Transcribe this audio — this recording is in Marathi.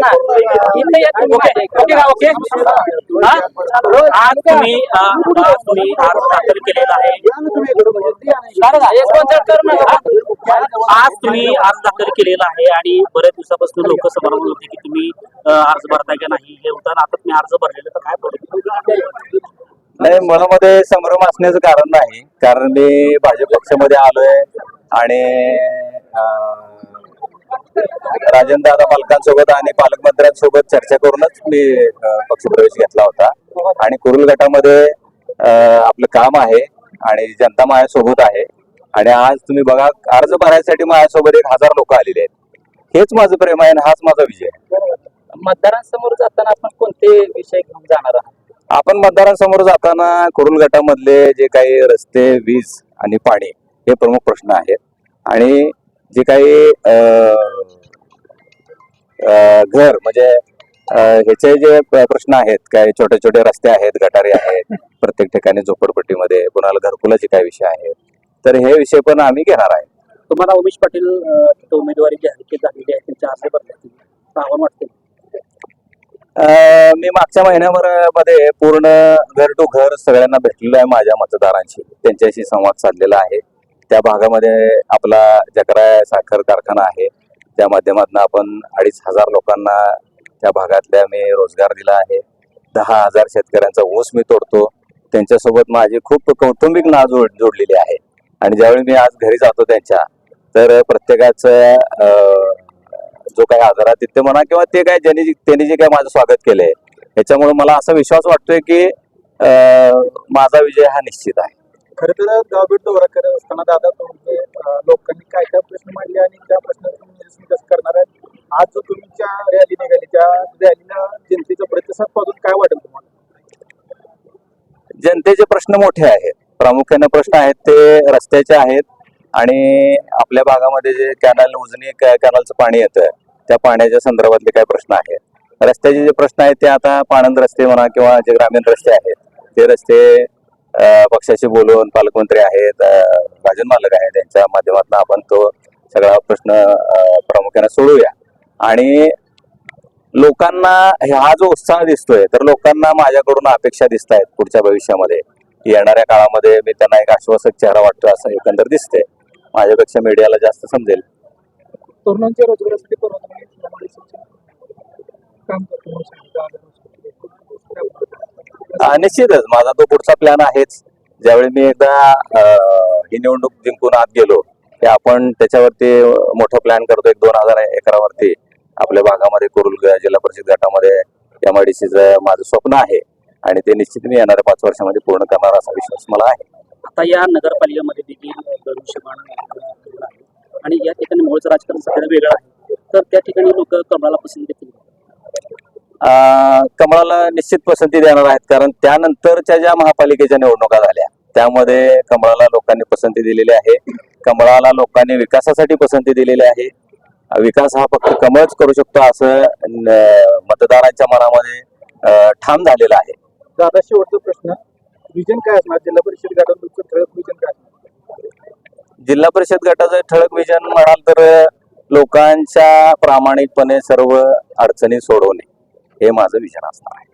ना येत ओके ओके का ओके? आज तुम्ही आज तुम्ही आज दाखल केलेला आहे. आज तुम्ही आज दाखल केलेला आहे आणि बऱ्याच दिवसापासून लोक समोर होते की तुम्ही अर्ज भरताय का नाही हे होतं. आता तुम्ही अर्ज भरलेलं तर काय प्रॉब्लेम नाही मनामध्ये संभ्रम असण्याचं कारण नाही. कारण मी भाजप पक्षामध्ये आलोय आणि राजेंद्र दादा पालकांसोबत आणि पालकमंत्र्यांसोबत चर्चा करूनच मी पक्षप्रवेश घेतला होता. आणि कुरुल गटामध्ये आपलं काम आहे आणि जनता माझ्यासोबत आहे. आणि आज तुम्ही बघा अर्ज भरायसाठी माझ्यासोबत एक हजार लोक आलेले आहेत. हेच माझं प्रेम आहे आणि हाच माझा विजय मतदारांसमोर जाताना आपण कोणते विषय घेऊन जाणार आहात? आपण मतदारांसमोर जाताना कुरुल गटामधले जे काही रस्ते वीज आणि पाणी हे प्रमुख प्रश्न आहेत. आणि जे काही घर म्हणजे ह्याचे जे प्रश्न आहेत काय छोटे छोटे रस्ते आहेत गटारे आहेत प्रत्येक ठिकाणी झोपडपट्टीमध्ये कोणाला घरकुलाचे काय विषय आहेत तर हे विषय पण आम्ही घेणार आहे. तुम्हाला उमेश पाटील उमेदवारी केली झालेली आहे त्यांच्या अर्ज वाटते अं, मी मागच्या महिन्याभरमध्ये पूर्ण घर टू घर सगळ्यांना भेटलेलो आहे माझ्या मतदारांशी. त्यांच्याशी संवाद साधलेला आहे. त्या भागामध्ये आपला जकरा साखर कारखाना आहे. त्या माध्यमातून आपण अडीच हजार लोकांना त्या भागातल्या मी रोजगार दिला आहे. दहा हजार शेतकऱ्यांचा ऊस मी तोडतो. त्यांच्यासोबत माझी खूप कौटुंबिक ना जोड जोडलेली आहे. आणि ज्यावेळी मी आज घरी जातो त्यांच्या तर प्रत्येकाचं जो काही आजार आहे तिथे म्हणा किंवा ते काय ज्यांनी त्यांनी जे काय माझं स्वागत केलंय याच्यामुळे मला असा विश्वास वाटतोय की माझा विजय हा निश्चित आहे. खरं तर गावभेट दौरा करत असताना दादा लोकांनी काय काय प्रश्न मांडले आणि त्या प्रश्नाचं तुम्ही कसं करणार आहे. आज जो तुमच्या रॅली निघाली त्या रॅलीला जनतेचा प्रतिसाद पाहून काय वाटेल तुम्हाला? जनतेचे प्रश्न मोठे आहेत. प्रामुख्याने प्रश्न आहेत ते रस्त्याचे आहेत आणि आपल्या भागामध्ये जे कॅनल उजनी कॅनलचं पाणी येतं त्या पाण्याच्या संदर्भातले काय प्रश्न आहेत. रस्त्याचे जे प्रश्न आहेत ते आता पाणंद रस्ते म्हणा किंवा जे ग्रामीण रस्ते आहेत ते रस्ते पक्षाशी बोलून पालकमंत्री आहेत भाजन राजन मालक आहेत त्यांच्या माध्यमातून आपण तो सगळा प्रश्न प्रामुख्याने सोडूया. आणि लोकांना हा जो उत्साह दिसतोय तर लोकांना माझ्याकडून अपेक्षा दिसत आहेत पुढच्या भविष्यामध्ये. येणाऱ्या काळामध्ये मी त्यांना एक आश्वासक चेहरा वाटतो असं एकंदर दिसते. माझ्यापेक्षा मीडियाला जास्त समजेल. तरुणांच्या रोजगारासाठी निश्चितच. माझा तो पुढचा प्लॅन आहेच. ज्यावेळी मी एकदा ही निवडणूक जिंकून आत गेलो ते आपण त्याच्यावरती मोठा प्लॅन करतो एक दोन हजार एकरावरती. आपल्या भागामध्ये कुरुल जिल्हा परिषद गटामध्ये एमआयडीसीचं माझं स्वप्न आहे. आणि ते निश्चित मी येणाऱ्या पाच वर्षामध्ये पूर्ण करणार असा विश्वास मला आहे. आता या नगरपालिकेमध्ये देखील आणि या ठिकाणी मूळचं राजकारण सगळं वेगळं आहे. तर त्या ठिकाणी लोक कमळाला पसंती देतील कमळाला निश्चित पसंती देणार आहेत. कारण त्यानंतरच्या ज्या महापालिकेच्या निवडणुका झाल्या त्यामध्ये कमळाला लोकांनी पसंती दिलेली आहे. कमळाला लोकांनी विकासासाठी पसंती दिलेली आहे. विकास हा फक्त कमळच करू शकतो असं मतदारांच्या मनामध्ये ठाम झालेलं आहे. दादा शेवटचा प्रश्न. विजन काय असणार? जिल्हा परिषद गटाचं ठळक विजन काय जिल्हा परिषद गटाचं ठळक विजन म्हणाल तर लोकांच्या प्रामाणिकपणे सर्व अडचणी सोडवणे हे माझं विजन असणार आहे.